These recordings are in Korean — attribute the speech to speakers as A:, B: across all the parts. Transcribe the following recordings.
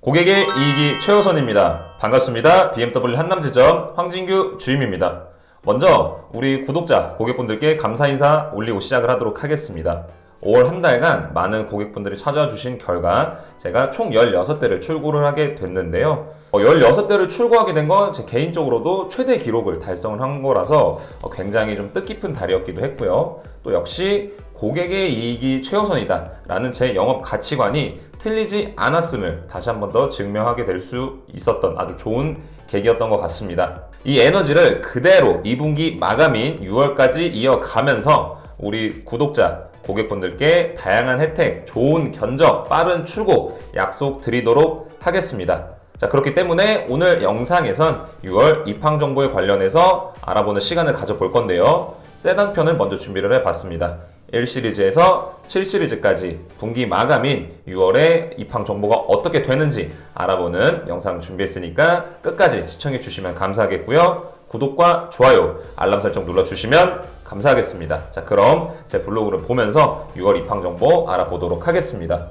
A: 고객의 이익이 최우선입니다. 반갑습니다. BMW 한남지점 황진규 주임입니다. 먼저 우리 구독자, 고객분들께 감사 인사 올리고 시작을 하도록 하겠습니다. 5월 한 달간 많은 고객분들이 찾아 주신 결과 제가 총 16대를 출고를 하게 됐는데요. 어, 16대를 출고하게 된 건 제 개인적으로도 최대 기록을 달성을 한 거라서 어, 굉장히 좀 뜻깊은 달이었기도 했고요. 또 역시 고객의 이익이 최우선이다 라는 제 영업 가치관이 틀리지 않았음을 다시 한 번 더 증명하게 될 수 있었던 아주 좋은 계기였던 것 같습니다. 이 에너지를 그대로 2분기 마감인 6월까지 이어가면서 우리 구독자, 고객분들께 다양한 혜택, 좋은 견적, 빠른 출고 약속 드리도록 하겠습니다. 자, 그렇기 때문에 오늘 영상에선 6월 입항 정보에 관련해서 알아보는 시간을 가져볼 건데요. 세단 편을 먼저 준비를 해봤습니다. 1시리즈에서 7시리즈까지 분기 마감인 6월에 입항 정보가 어떻게 되는지 알아보는 영상 준비했으니까 끝까지 시청해 주시면 감사하겠고요. 구독과 좋아요, 알람 설정 눌러주시면 감사하겠습니다. 자, 그럼 제 블로그를 보면서 6월 입항 정보 알아보도록 하겠습니다.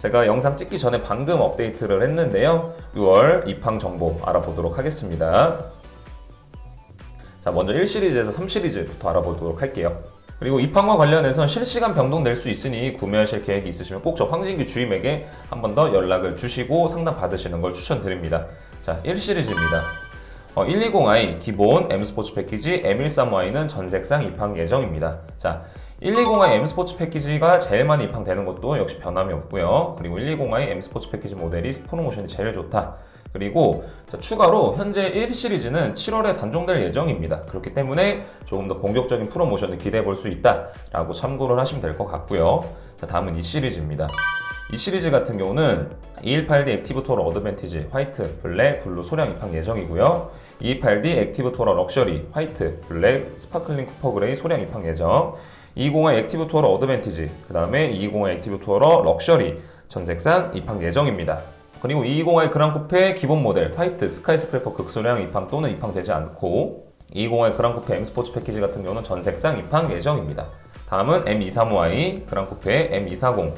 A: 제가 영상 찍기 전에 방금 업데이트를 했는데요. 6월 입항 정보 알아보도록 하겠습니다. 자, 먼저 1시리즈에서 3시리즈부터 알아보도록 할게요. 그리고 입항과 관련해서 실시간 변동 낼수 있으니 구매하실 계획이 있으시면 꼭 저 황진규 주임에게 한 번 더 연락을 주시고 상담 받으시는 걸 추천드립니다. 자, 1시리즈입니다. 어, 120i 기본 M 스포츠 패키지 M135i는 전색상 입항 예정입니다. 자, 120i M 스포츠 패키지가 제일 많이 입항되는 것도 역시 변함이 없고요. 그리고 120i M 스포츠 패키지 모델이 프로 모션이 제일 좋다. 그리고 자, 추가로 현재 1 시리즈는 7월에 단종될 예정입니다. 그렇기 때문에 조금 더 공격적인 프로모션을 기대해 볼 수 있다라고 참고를 하시면 될 것 같고요. 자, 다음은 2 시리즈입니다. 이 시리즈 같은 경우는 218D 액티브 토러 어드밴티지 화이트, 블랙, 블루 소량 입항 예정이고요. 218D 액티브 토러 럭셔리 화이트, 블랙, 스파클링 쿠퍼 그레이 소량 입항 예정. 220의 액티브 투어러 어드밴티지, 그 다음에 220의 액티브 투어러 럭셔리 전색상 입항 예정입니다. 그리고 220의 그랑 쿠페 기본 모델 화이트 스카이스크래퍼 극소량 입항 또는 입항되지 않고 220의 그랑 쿠페 M 스포츠 패키지 같은 경우는 전색상 입항 예정입니다. 다음은 M235i 그랑 쿠페 M240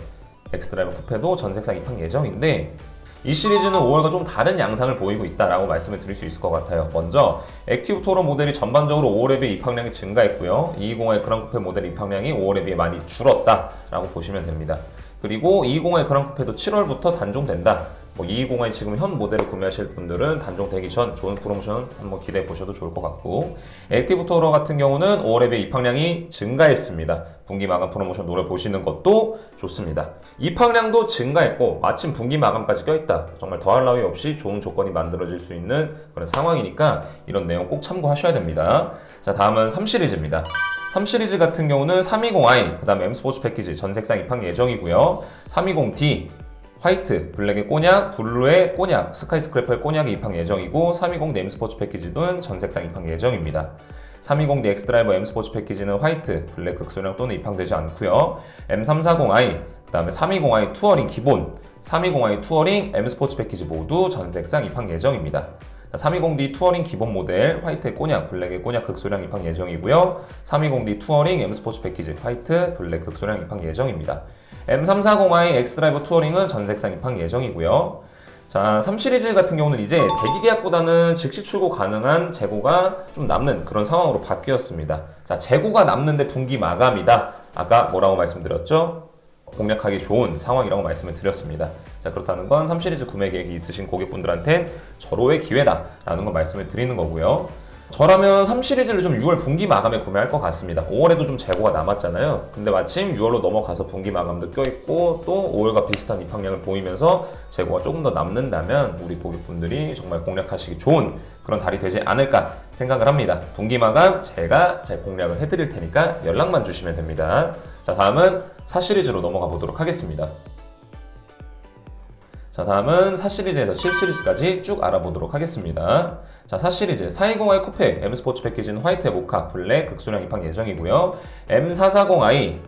A: 엑스드라이브 쿠페도 전색상 입항 예정인데 이 시리즈는 5월과 좀 다른 양상을 보이고 있다라고 말씀을 드릴 수 있을 것 같아요. 먼저 액티브 토러 모델이 전반적으로 5월에 비해 입항량이 증가했고요. 220의 그랑쿠페 모델 입항량이 5월에 비해 많이 줄었다라고 보시면 됩니다. 그리고 220의 그랑쿠페도 7월부터 단종된다. 뭐 220i 지금 현 모델을 구매하실 분들은 단종 되기 전 좋은 프로모션 한번 기대해 보셔도 좋을 것 같고 액티브 토러 같은 경우는 5월에 비해 입항량이 증가했습니다. 분기 마감 프로모션 노려보시는 것도 좋습니다. 입항량도 증가했고 마침 분기 마감까지 껴있다. 정말 더할 나위 없이 좋은 조건이 만들어질 수 있는 그런 상황이니까 이런 내용 꼭 참고하셔야 됩니다. 자 다음은 3시리즈입니다. 3시리즈 같은 경우는 320i, 그 다음에 M 스포츠 패키지 전 색상 입항 예정이고요. 320D, 화이트, 블랙의 꼬냑, 블루의 꼬냑, 스카이스크래퍼의 꼬냑이 입항 예정이고 320 M 스포츠 패키지는 전색상 입항 예정입니다. 320D 엑스드라이버 M 스포츠 패키지는 화이트, 블랙 극소량 또는 입항되지 않고요. M340i, 그 다음에 320i 투어링 기본, 320i 투어링 M 스포츠 패키지 모두 전색상 입항 예정입니다. 320D 투어링 기본 모델 화이트의 꼬냑, 블랙의 꼬냑 극소량 입항 예정이고요. 320D 투어링 M 스포츠 패키지 화이트, 블랙 극소량 입항 예정입니다. M340i 엑스드라이버 투어링은 전색상 입항 예정이고요. 자, 3 시리즈 같은 경우는 이제 대기 계약보다는 즉시 출고 가능한 재고가 좀 남는 그런 상황으로 바뀌었습니다. 자, 재고가 남는데 분기 마감이다. 아까 뭐라고 말씀드렸죠? 공략하기 좋은 상황이라고 말씀을 드렸습니다. 자, 그렇다는 건 3 시리즈 구매 계획이 있으신 고객분들한텐 절호의 기회다라는 걸 말씀을 드리는 거고요. 저라면 3 시리즈를 좀 6월 분기 마감에 구매할 것 같습니다. 5월에도 좀 재고가 남았잖아요. 근데 마침 6월로 넘어가서 분기 마감도 껴있고 또 5월과 비슷한 입항량을 보이면서 재고가 조금 더 남는다면 우리 고객분들이 정말 공략하시기 좋은 그런 달이 되지 않을까 생각을 합니다. 분기 마감 제가 잘 공략을 해드릴 테니까 연락만 주시면 됩니다. 자 다음은 4 시리즈로 넘어가 보도록 하겠습니다. 자 다음은 4 시리즈에서 7 시리즈까지 쭉 알아보도록 하겠습니다. 자, 4 시리즈 420i 쿠페 M 스포츠 패키지는 화이트 모카 블랙 극소량 입항 예정이고요. M440i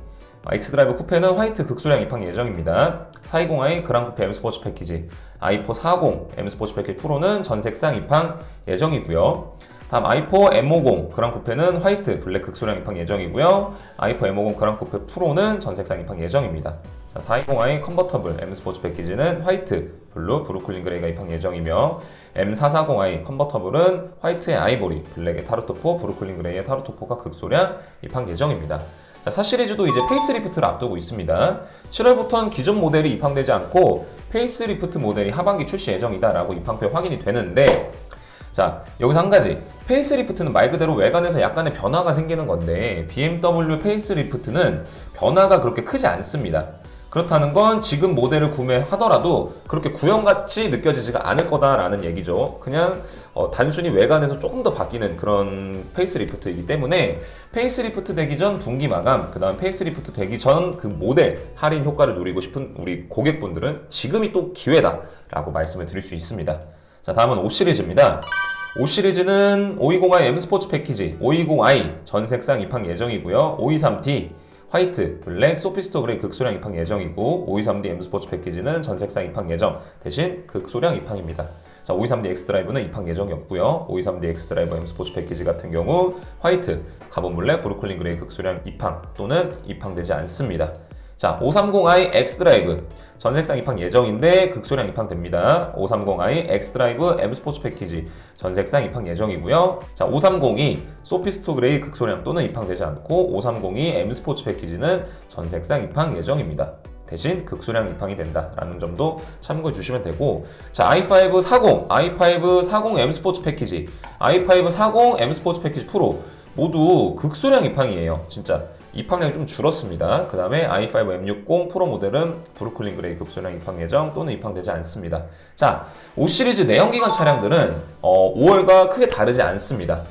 A: 엑스드라이브 쿠페는 화이트 극소량 입항 예정입니다. 420i 그랑 쿠페 M 스포츠 패키지 i4 40 M 스포츠 패키지 프로는 전색상 입항 예정이고요. 다음 i4 M50 그랑 쿠페는 화이트 블랙 극소량 입항 예정이고요. i4 M50 그랑 쿠페 프로는 전색상 입항 예정입니다. 420i 컨버터블 M 스포츠 패키지는 화이트, 블루, 브루클린 그레이가 입항 예정이며 M440i 컨버터블은 화이트의 아이보리, 블랙의 타르토포, 브루클린 그레이의 타르토포가 극소량 입항 예정입니다. 자, 4시리즈도 이제 페이스리프트를 앞두고 있습니다. 7월부터는 기존 모델이 입항되지 않고 페이스리프트 모델이 하반기 출시 예정이다라고 입항표 확인이 되는데 자, 여기서 한 가지. 페이스리프트는 말 그대로 외관에서 약간의 변화가 생기는 건데 BMW 페이스리프트는 변화가 그렇게 크지 않습니다. 그렇다는 건 지금 모델을 구매하더라도 그렇게 구형같이 느껴지지가 않을 거다라는 얘기죠. 그냥 어, 단순히 외관에서 조금 더 바뀌는 그런 페이스리프트이기 때문에 페이스리프트 되기 전 분기 마감, 그 다음 페이스리프트 되기 전 그 모델 할인 효과를 누리고 싶은 우리 고객분들은 지금이 또 기회다라고 말씀을 드릴 수 있습니다. 자, 다음은 5 시리즈입니다. 5 시리즈는 520i M 스포츠 패키지, 520i 전색상 입항 예정이고요. 523D 화이트, 블랙, 소피스토 그레이 극소량 입항 예정이고 523D M 스포츠 패키지는 전색상 입항 예정 대신 극소량 입항입니다. 자, 523D X 드라이브는 입항 예정이 없고요. 523D X 드라이브 M 스포츠 패키지 같은 경우 화이트, 가본 블랙, 브루클린 그레이 극소량 입항 또는 입항되지 않습니다. 자, 530i X 드라이브 전색상 입항 예정인데 극소량 입항됩니다. 530i X 드라이브 M 스포츠 패키지 전색상 입항 예정이고요. 자, 530이 소피스토 그레이 극소량 또는 입항되지 않고 530이 M 스포츠 패키지는 전색상 입항 예정입니다. 대신 극소량 입항이 된다라는 점도 참고해 주시면 되고 자 i5 40, i5 40 M 스포츠 패키지, i5 40 M 스포츠 패키지 프로 모두 극소량 입항이에요. 진짜 입항량이 좀 줄었습니다. 그 다음에 i5 M60 프로 모델은 브루클린 그레이 급소량 입항 예정 또는 입항되지 않습니다. 자, 5 시리즈 내연기관 차량들은 어, 5월과 크게 다르지 않습니다.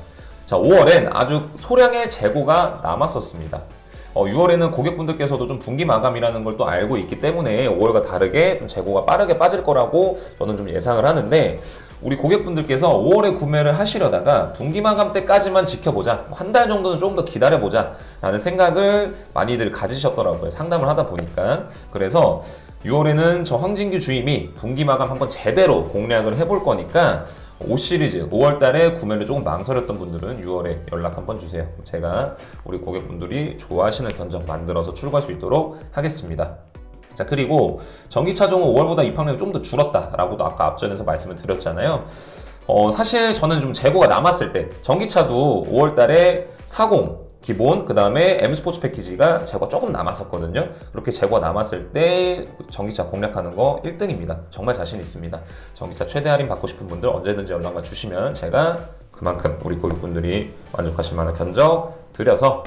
A: 자, 5월엔 아주 소량의 재고가 남았었습니다. 어, 6월에는 고객분들께서도 좀 분기 마감이라는 걸 또 알고 있기 때문에 5월과 다르게 좀 재고가 빠르게 빠질 거라고 저는 좀 예상을 하는데 우리 고객분들께서 5월에 구매를 하시려다가 분기 마감 때까지만 지켜보자 뭐한달 정도는 조금 더 기다려보자 라는 생각을 많이들 가지셨더라고요 상담을 하다 보니까. 그래서 6월에는 저 황진규 주임이 분기 마감 한번 제대로 공략을 해볼 거니까 5 시리즈 5월 달에 구매를 조금 망설였던 분들은 6월에 연락 한번 주세요. 제가 우리 고객분들이 좋아하시는 견적 만들어서 출고할 수 있도록 하겠습니다. 자, 그리고 전기차종은 5월보다 입항량이 좀 더 줄었다라고도 아까 앞전에서 말씀을 드렸잖아요. 어, 사실 저는 좀 재고가 남았을 때 전기차도 5월 달에 40 기본 그 다음에 M 스포츠 패키지가 재고가 조금 남았었거든요. 그렇게 재고가 남았을 때 전기차 공략하는 거 1등입니다. 정말 자신 있습니다. 전기차 최대 할인 받고 싶은 분들 언제든지 연락만 주시면 제가 그만큼 우리 고객분들이 만족하실 만한 견적 드려서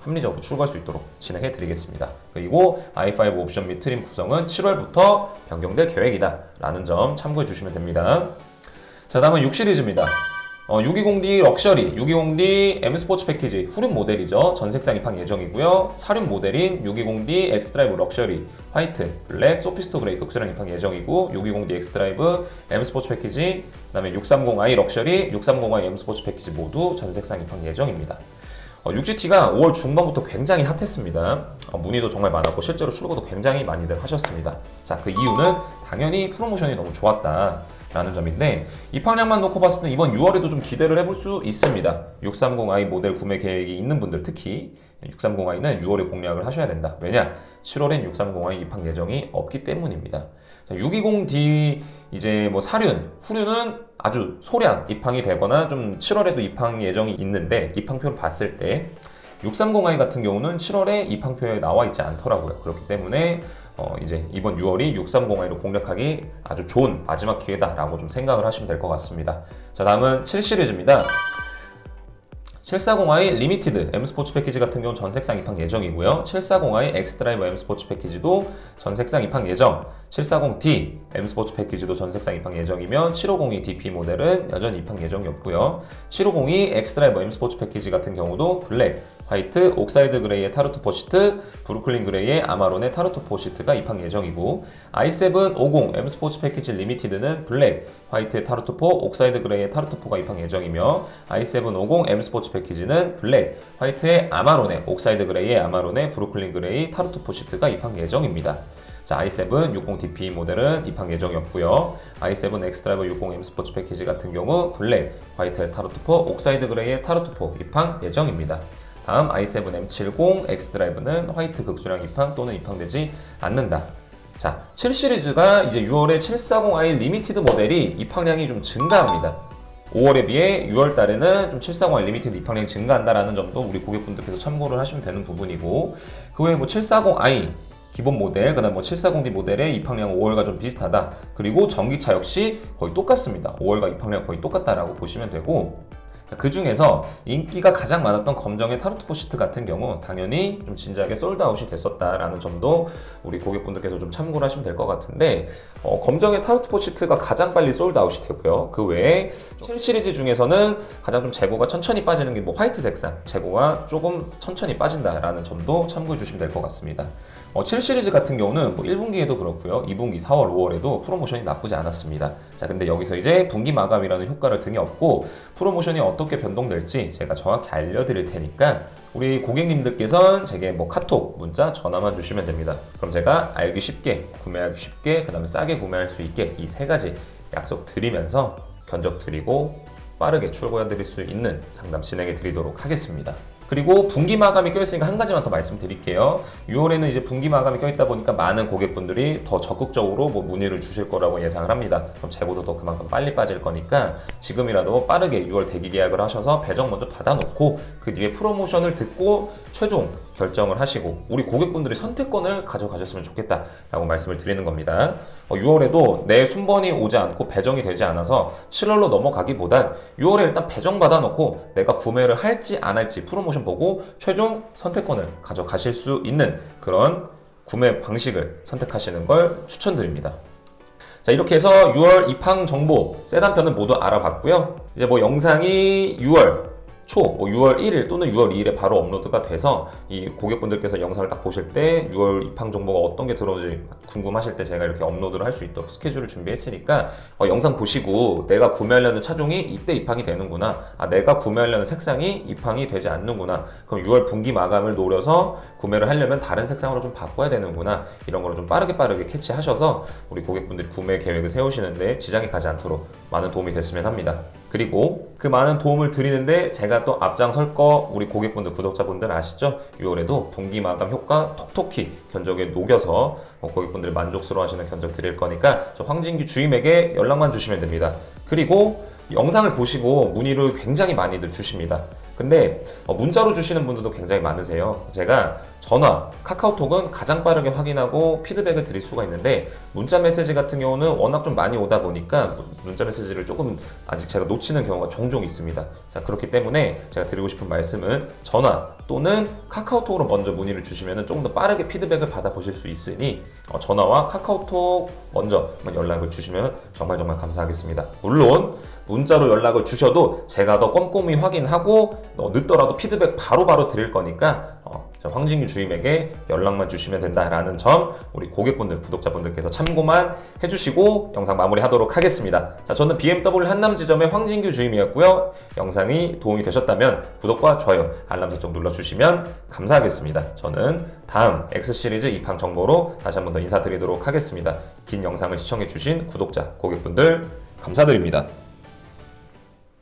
A: 합리적으로 출고할 수 있도록 진행해 드리겠습니다. 그리고 i5 옵션 및 트림 구성은 7월부터 변경될 계획이다 라는 점 참고해 주시면 됩니다. 자 다음은 6 시리즈입니다. 어, 620D 럭셔리, 620D M 스포츠 패키지 후륜 모델이죠. 전 색상 입항 예정이고요. 사륜 모델인 620D X 드라이브 럭셔리, 화이트, 블랙, 소피스토 그레이 극소량 입항 예정이고 620D X 드라이브 M 스포츠 패키지, 그다음에 630i 럭셔리, 630i M 스포츠 패키지 모두 전 색상 입항 예정입니다. 어, 6GT가 5월 중반부터 굉장히 핫했습니다. 어, 문의도 정말 많았고 실제로 출고도 굉장히 많이들 하셨습니다. 자, 그 이유는 당연히 프로모션이 너무 좋았다. 라는 점인데 입항량만 놓고 봤을 때 이번 6월에도 좀 기대를 해볼 수 있습니다. 630i 모델 구매 계획이 있는 분들 특히 630i는 6월에 공략을 하셔야 된다. 왜냐? 7월엔 630i 입항 예정이 없기 때문입니다. 620D 이제 뭐 사륜, 후륜은 아주 소량 입항이 되거나 좀 7월에도 입항 예정이 있는데 입항표를 봤을 때 630i 같은 경우는 7월에 입항표에 나와 있지 않더라고요. 그렇기 때문에 어 이제 이번 6월이 630i로 공략하기 아주 좋은 마지막 기회다라고 좀 생각을 하시면 될 것 같습니다. 자 다음은 7 시리즈입니다. 740i 리미티드 M 스포츠 패키지 같은 경우 전색상 입항 예정이고요. 740i X 드라이브 M 스포츠 패키지도 전색상 입항 예정. 740D M 스포츠 패키지도 전색상 입항 예정이며 7502 DP 모델은 여전히 입항 예정이 없고요. 7502 X 드라이브 M 스포츠 패키지 같은 경우도 블랙, 화이트, 옥사이드 그레이의 타르트 포시트, 브루클린 그레이의 아마론의 타르트 포시트가 입항 예정이고 i7 50 M 스포츠 패키지 리미티드는 블랙, 화이트의 타르트4, 옥사이드 그레이의 타르트4가 입항 예정이며 i7 50 M 스포츠 패키지는 블랙, 화이트의 아마론의 옥사이드 그레이의 아마론의 브루클린 그레이 타르트 포시트가 입항 예정입니다. 자, i7 60DP 모델은 입항 예정이 없고요. i7 엑스드라이버 60M 스포츠 패키지 같은 경우 블랙, 화이트 타르투포, 옥사이드 그레이의 타르투포 입항 예정입니다. 다음 i7 M70 엑스드라이브는 화이트 극소량 입항 또는 입항되지 않는다. 자, 7 시리즈가 이제 6월에 740i 리미티드 모델이 입항량이 좀 증가합니다. 5월에 비해 6월 달에는 좀 740i 리미티드 입항량이 증가한다라는 점도 우리 고객분들께서 참고를 하시면 되는 부분이고 그 외에 뭐 740i 기본 모델, 그 다음 뭐 740D 모델의 입항량 5월과 좀 비슷하다. 그리고 전기차 역시 거의 똑같습니다. 5월과 입항량 거의 똑같다라고 보시면 되고 그 중에서 인기가 가장 많았던 검정의 타르투포 시트 같은 경우 당연히 좀 진지하게 솔드아웃이 됐었다라는 점도 우리 고객분들께서 좀 참고를 하시면 될 것 같은데 어, 검정의 타르투포 시트가 가장 빨리 솔드아웃이 되고요. 그 외에 7 시리즈 중에서는 가장 좀 재고가 천천히 빠지는 게 뭐 화이트 색상 재고가 조금 천천히 빠진다라는 점도 참고해 주시면 될 것 같습니다. 어, 7 시리즈 같은 경우는 뭐 1분기에도 그렇고요. 2분기 4월, 5월에도 프로모션이 나쁘지 않았습니다. 자, 근데 여기서 이제 분기 마감이라는 효과를 등에 업고 프로모션이 어떻게 변동될지 제가 정확히 알려드릴 테니까 우리 고객님들께서는 제게 뭐 카톡, 문자, 전화만 주시면 됩니다. 그럼 제가 알기 쉽게, 구매하기 쉽게, 그 다음에 싸게 구매할 수 있게 이 세 가지 약속 드리면서 견적 드리고 빠르게 출고해 드릴 수 있는 상담 진행해 드리도록 하겠습니다. 그리고 분기 마감이 껴있으니까 한 가지만 더 말씀드릴게요. 6월에는 이제 분기 마감이 껴있다 보니까 많은 고객분들이 더 적극적으로 뭐 문의를 주실 거라고 예상을 합니다. 그럼 재고도 더 그만큼 빨리 빠질 거니까 지금이라도 빠르게 6월 대기 계약을 하셔서 배정 먼저 받아놓고 그 뒤에 프로모션을 듣고 최종 결정을 하시고 우리 고객분들이 선택권을 가져가셨으면 좋겠다라고 말씀을 드리는 겁니다. 어, 6월에도 내 순번이 오지 않고 배정이 되지 않아서 7월로 넘어가기보단 6월에 일단 배정 받아놓고 내가 구매를 할지 안 할지 프로모션 보고 최종 선택권을 가져가실 수 있는 그런 구매 방식을 선택하시는 걸 추천드립니다. 자 이렇게 해서 6월 입항 정보 세단편을 모두 알아봤고요. 이제 뭐 영상이 6월 초, 뭐 6월 1일 또는 6월 2일에 바로 업로드가 돼서 이 고객분들께서 영상을 딱 보실 때 6월 입항 정보가 어떤 게 들어오는지 궁금하실 때 제가 이렇게 업로드를 할 수 있도록 스케줄을 준비했으니까 어, 영상 보시고 내가 구매하려는 차종이 이때 입항이 되는구나. 아, 내가 구매하려는 색상이 입항이 되지 않는구나. 그럼 6월 분기 마감을 노려서 구매를 하려면 다른 색상으로 좀 바꿔야 되는구나. 이런 거를 좀 빠르게 빠르게 캐치하셔서 우리 고객분들이 구매 계획을 세우시는데 지장이 가지 않도록 많은 도움이 됐으면 합니다. 그리고 그 많은 도움을 드리는데 제가 또 앞장설 거 우리 고객분들 구독자분들 아시죠? 6월에도 분기 마감 효과 톡톡히 견적에 녹여서 어, 고객분들 만족스러워 하시는 견적 드릴 거니까 저 황진규 주임에게 연락만 주시면 됩니다. 그리고 영상을 보시고 문의를 굉장히 많이들 주십니다. 근데 어, 문자로 주시는 분들도 굉장히 많으세요. 제가 전화, 카카오톡은 가장 빠르게 확인하고 피드백을 드릴 수가 있는데 문자 메시지 같은 경우는 워낙 좀 많이 오다 보니까 문자 메시지를 조금 아직 제가 놓치는 경우가 종종 있습니다. 자, 그렇기 때문에 제가 드리고 싶은 말씀은 전화 또는 카카오톡으로 먼저 문의를 주시면 조금 더 빠르게 피드백을 받아보실 수 있으니 어, 전화와 카카오톡 먼저 연락을 주시면 정말 정말 감사하겠습니다. 물론 문자로 연락을 주셔도 제가 더 꼼꼼히 확인하고 어, 늦더라도 피드백 바로바로 드릴 거니까 어, 저 황진규 주임에게 연락만 주시면 된다라는 점 우리 고객분들, 구독자분들께서 참고만 해주시고 영상 마무리하도록 하겠습니다. 자, 저는 BMW 한남 지점의 황진규 주임이었고요. 영상이 도움이 되셨다면 구독과 좋아요, 알람 설정 눌러주시면 감사하겠습니다. 저는 다음 X 시리즈 입항 정보로 다시 한 번 더 인사드리도록 하겠습니다. 긴 영상을 시청해주신 구독자, 고객분들 감사드립니다.